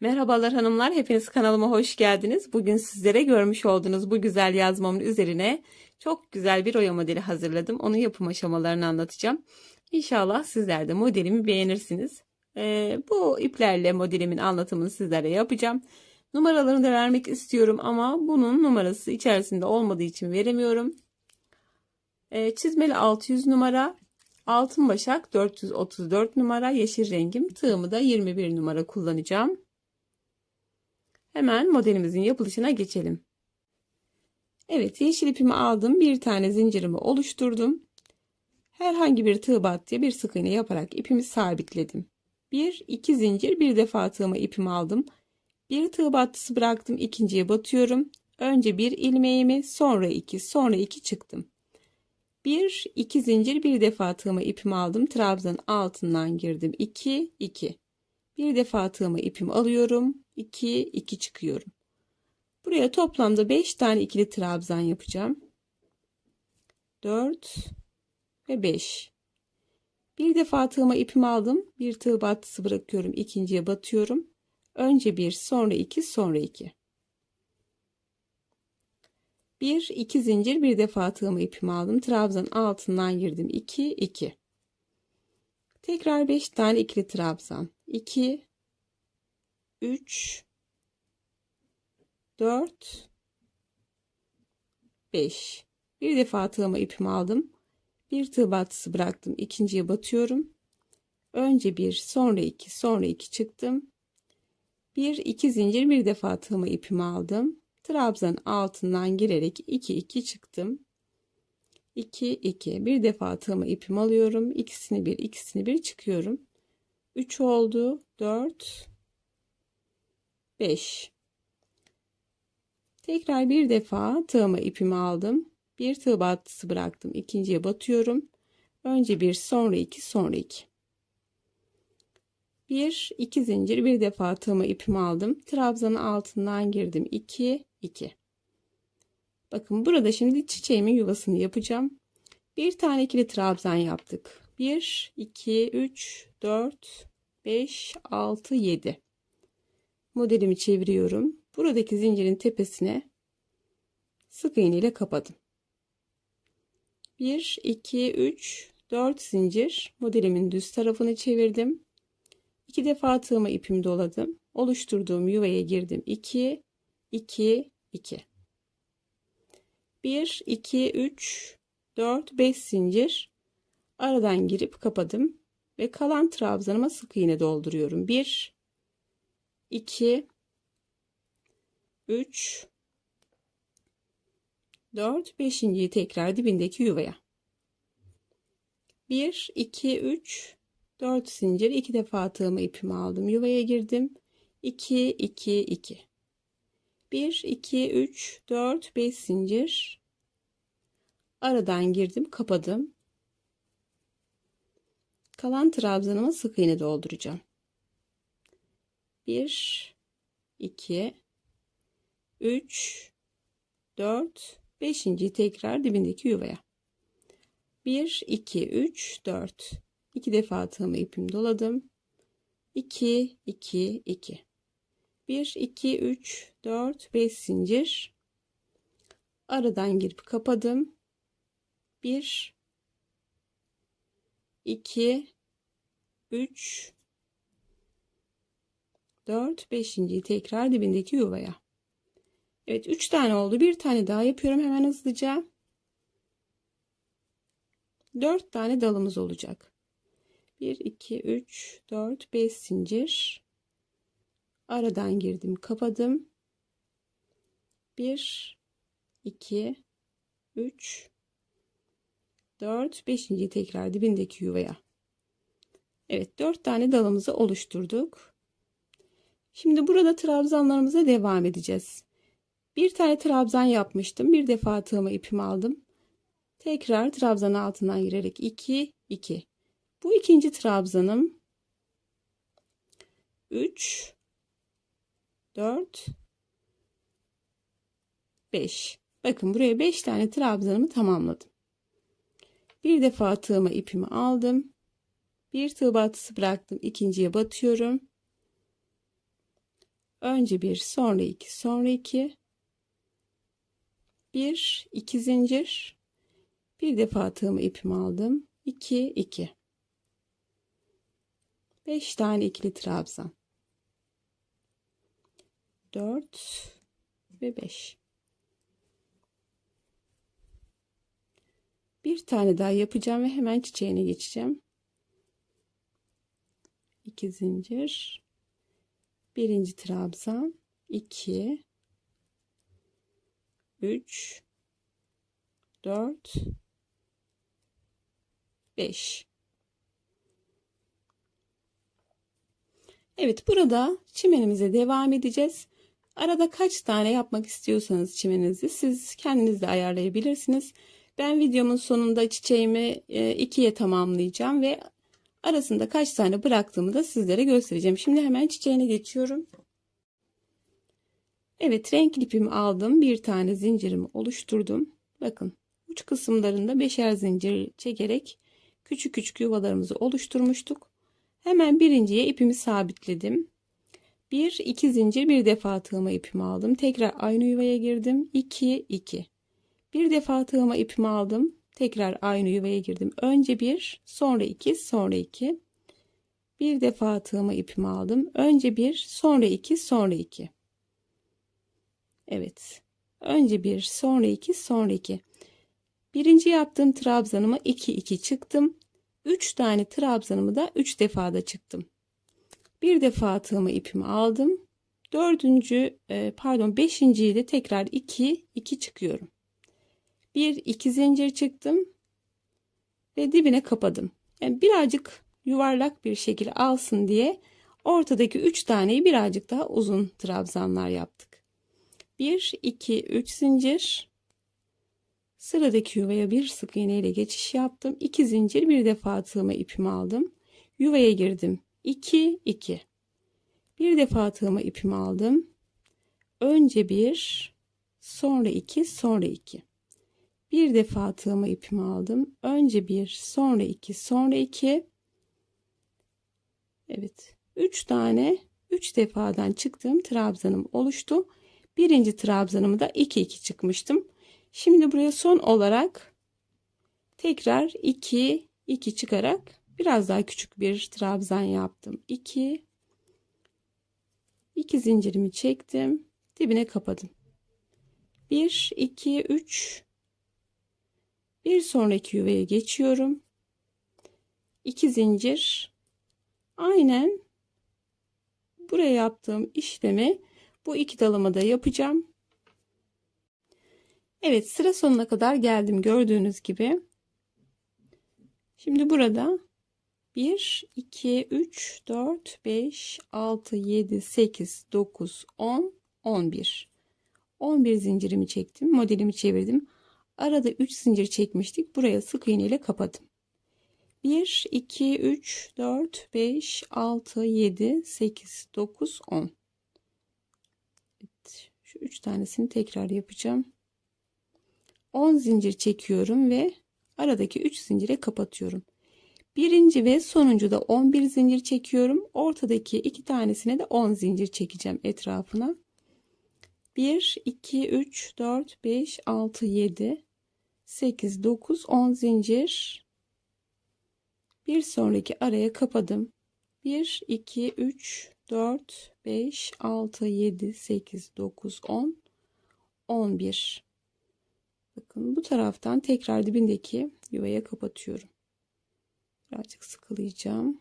Merhabalar hanımlar, hepiniz kanalıma hoş geldiniz. Bugün sizlere görmüş olduğunuz bu güzel yazmamın üzerine çok güzel bir oya modeli hazırladım. Onun yapım aşamalarını anlatacağım. İnşallah sizler de modelimi beğenirsiniz. Ee, bu iplerle modelimin anlatımını sizlere yapacağım. Numaralarını da vermek istiyorum ama bunun numarası içerisinde olmadığı için veremiyorum. Ee, çizmeli 600 numara, altın başak 434 numara, yeşil rengim, tığımı da 21 numara kullanacağım. Hemen modelimizin yapılışına geçelim. Evet yeşil ipimi aldım. Bir tane zincirimi oluşturdum. Herhangi bir tığ battıya bir sık iğne yaparak ipimi sabitledim. Bir, iki zincir bir defa tığıma ipimi aldım. Bir tığ battısı bıraktım. ikinciye batıyorum. Önce bir ilmeğimi sonra iki sonra iki çıktım. Bir, iki zincir bir defa tığıma ipimi aldım. Trabzanın altından girdim. 2, 2. Bir defa tığıma ipimi alıyorum. 2, 2 çıkıyorum. Buraya toplamda 5 tane ikili trabzan yapacağım. 4 ve 5. Bir defa tığıma ipimi aldım. Bir tığ battısı bırakıyorum. ikinciye batıyorum. Önce 1, sonra 2, sonra 2. 1, 2 zincir bir defa tığıma ipimi aldım. Trabzan altından girdim. 2, 2. Tekrar 5 tane ikili trabzan. 2 3 4 5 bir defa tığıma ipimi aldım. Bir tığ battısı bıraktım. ikinciye batıyorum. Önce bir, sonra iki, sonra iki çıktım. Bir, iki zincir bir defa tığıma ipimi aldım. Trabzan altından girerek 2 2 çıktım. 2 2 bir defa tığıma ipimi alıyorum. İkisini bir, ikisini bir çıkıyorum. 3 oldu. 4 5 Tekrar bir defa tığıma ipimi aldım. Bir tığ battısı bıraktım. ikinciye batıyorum. Önce bir, sonra iki, sonra iki. Bir, iki zincir bir defa tığıma ipimi aldım. Trabzanın altından girdim. 2 2. Bakın burada şimdi çiçeğimin yuvasını yapacağım. Bir tane ikili trabzan yaptık. 1 2 3 4 5 6 7 modelimi çeviriyorum. Buradaki zincirin tepesine sık iğne ile kapadım. 1 2 3 4 zincir modelimin düz tarafını çevirdim. 2 defa tığıma ipimi doladım. Oluşturduğum yuvaya girdim. 2 2 2 1 2 3 4 5 zincir aradan girip kapadım ve kalan trabzanıma sık iğne dolduruyorum. 1 2 3 4 5.yi tekrar dibindeki yuvaya. 1 2 3 4 zincir 2 defa tığımı ipimi aldım yuvaya girdim. 2 2 2 1 2 3 4 5 zincir. Aradan girdim kapadım. Kalan trabzanıma sık iğne dolduracağım 1 2 3 4 5. tekrar dibindeki yuvaya. 1 2 3 4 2 defa tığımı ipim doladım. 2 2 2 1 2 3 4 5 zincir. Aradan girip kapadım. 1 2 3 4 5. tekrar dibindeki yuvaya. Evet 3 tane oldu. Bir tane daha yapıyorum hemen hızlıca. 4 tane dalımız olacak. 1 2 3 4 5 zincir. Aradan girdim, kapadım. 1 2 3 4 5. tekrar dibindeki yuvaya. Evet 4 tane dalımızı oluşturduk. Şimdi burada trabzanlarımıza devam edeceğiz. Bir tane trabzan yapmıştım. Bir defa tığıma ipimi aldım. Tekrar trabzan altından girerek 2 2. Bu ikinci trabzanım 3 4 5. Bakın buraya 5 tane trabzanımı tamamladım. Bir defa tığıma ipimi aldım. Bir tığ batısı bıraktım. ikinciye batıyorum. Önce bir, sonra iki, sonra iki. Bir, iki zincir. Bir defa tığımı ipimi aldım. 2, 2. 5 tane ikili trabzan. 4 ve 5. Bir tane daha yapacağım ve hemen çiçeğine geçeceğim. 2 zincir. Birinci trabzan. 2 3 4 5 Evet burada çimenimize devam edeceğiz. Arada kaç tane yapmak istiyorsanız çimeninizi siz kendiniz de ayarlayabilirsiniz. Ben videomun sonunda çiçeğimi e, ikiye tamamlayacağım ve arasında kaç tane bıraktığımı da sizlere göstereceğim. Şimdi hemen çiçeğine geçiyorum. Evet renk ipimi aldım. Bir tane zincirimi oluşturdum. Bakın uç kısımlarında beşer zincir çekerek küçük küçük yuvalarımızı oluşturmuştuk. Hemen birinciye ipimi sabitledim. Bir iki zincir bir defa tığıma ipimi aldım. Tekrar aynı yuvaya girdim. 2 2. Bir defa tığıma ipimi aldım. Tekrar aynı yuvaya girdim. Önce bir, sonra iki, sonra iki. Bir defa tığıma ipimi aldım. Önce bir, sonra iki, sonra iki. Evet. Önce bir, sonra iki, sonra iki. Birinci yaptığım trabzanıma 2 2 çıktım. 3 tane trabzanımı da 3 defada çıktım. Bir defa tığımı ipimi aldım. Dördüncü e, pardon beşinciyi de tekrar 2 2 çıkıyorum. Bir iki zincir çıktım ve dibine kapadım. Yani birazcık yuvarlak bir şekil alsın diye ortadaki 3 taneyi birazcık daha uzun trabzanlar yaptık. 1 2 3 zincir Sıradaki yuvaya bir sık iğne ile geçiş yaptım. 2 zincir bir defa tığıma ipimi aldım. Yuvaya girdim. 2 2. Bir defa tığıma ipimi aldım. Önce bir, sonra iki, sonra iki. Bir defa tığıma ipimi aldım. Önce bir, sonra iki, sonra iki. Evet. Üç tane, üç defadan çıktığım trabzanım oluştu. Birinci trabzanımı da iki iki çıkmıştım. Şimdi buraya son olarak tekrar 2 2 çıkarak biraz daha küçük bir trabzan yaptım. 2 2 zincirimi çektim. Dibine kapadım. 1 2 3 bir sonraki yuvaya geçiyorum. 2 zincir aynen buraya yaptığım işlemi bu iki dalımada yapacağım. Evet sıra sonuna kadar geldim gördüğünüz gibi. Şimdi burada 1, 2, 3, 4, 5, 6, 7, 8, 9, 10, 11. 11 zincirimi çektim. Modelimi çevirdim. Arada 3 zincir çekmiştik. Buraya sık iğne ile kapadım. 1, 2, 3, 4, 5, 6, 7, 8, 9, 10. Evet, şu 3 tanesini tekrar yapacağım. 10 zincir çekiyorum ve aradaki 3 zincire kapatıyorum. Birinci ve sonuncu da 11 zincir çekiyorum. Ortadaki iki tanesine de 10 zincir çekeceğim etrafına. 1, 2, 3, 4, 5, 6, 7, 8, 9, 10 zincir. Bir sonraki araya kapadım. 1, 2, 3, 4, 5, 6, 7, 8, 9, 10, 11. Bakın bu taraftan tekrar dibindeki yuvaya kapatıyorum. Birazcık sıkılayacağım.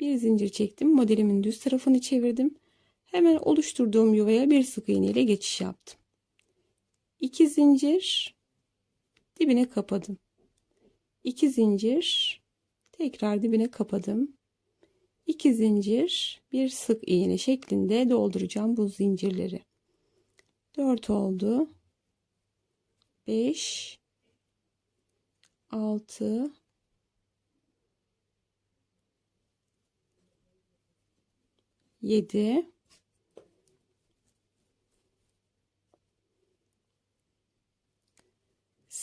Bir zincir çektim. Modelimin düz tarafını çevirdim. Hemen oluşturduğum yuvaya bir sık iğne ile geçiş yaptım. İki zincir dibine kapadım. İki zincir tekrar dibine kapadım. İki zincir bir sık iğne şeklinde dolduracağım bu zincirleri. 4 oldu. 5 6 7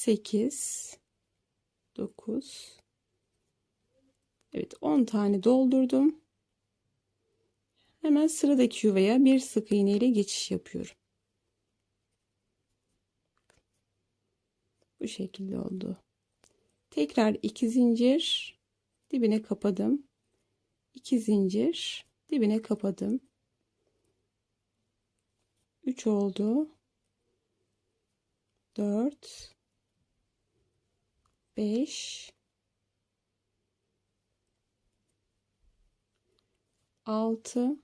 8 9 Evet 10 tane doldurdum. Hemen sıradaki yuvaya bir sık iğne ile geçiş yapıyorum. Bu şekilde oldu. Tekrar iki zincir dibine kapadım. 2 zincir dibine kapadım. 3 oldu. 4 5 6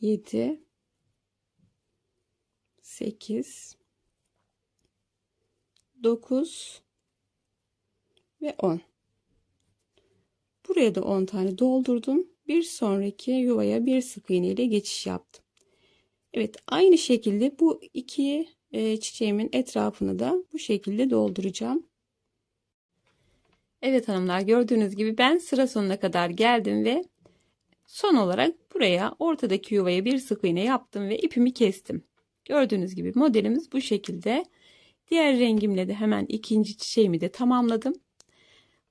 7 8 9 ve 10 Buraya da 10 tane doldurdum. Bir sonraki yuvaya bir sık iğne ile geçiş yaptım. Evet aynı şekilde bu iki e, çiçeğimin etrafını da bu şekilde dolduracağım. Evet hanımlar gördüğünüz gibi ben sıra sonuna kadar geldim ve son olarak buraya ortadaki yuvaya bir sık iğne yaptım ve ipimi kestim. Gördüğünüz gibi modelimiz bu şekilde. Diğer rengimle de hemen ikinci çiçeğimi de tamamladım.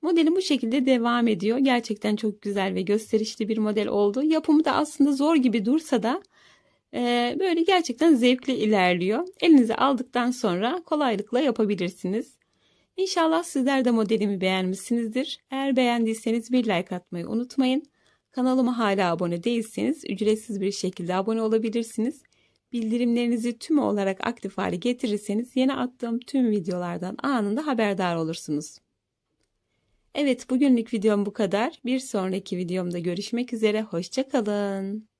Modelim bu şekilde devam ediyor. Gerçekten çok güzel ve gösterişli bir model oldu. Yapımı da aslında zor gibi dursa da e, böyle gerçekten zevkli ilerliyor. Elinize aldıktan sonra kolaylıkla yapabilirsiniz. İnşallah sizler de modelimi beğenmişsinizdir. Eğer beğendiyseniz bir like atmayı unutmayın. Kanalıma hala abone değilseniz ücretsiz bir şekilde abone olabilirsiniz. Bildirimlerinizi tüm olarak aktif hale getirirseniz yeni attığım tüm videolardan anında haberdar olursunuz. Evet bugünlük videom bu kadar. Bir sonraki videomda görüşmek üzere. Hoşçakalın.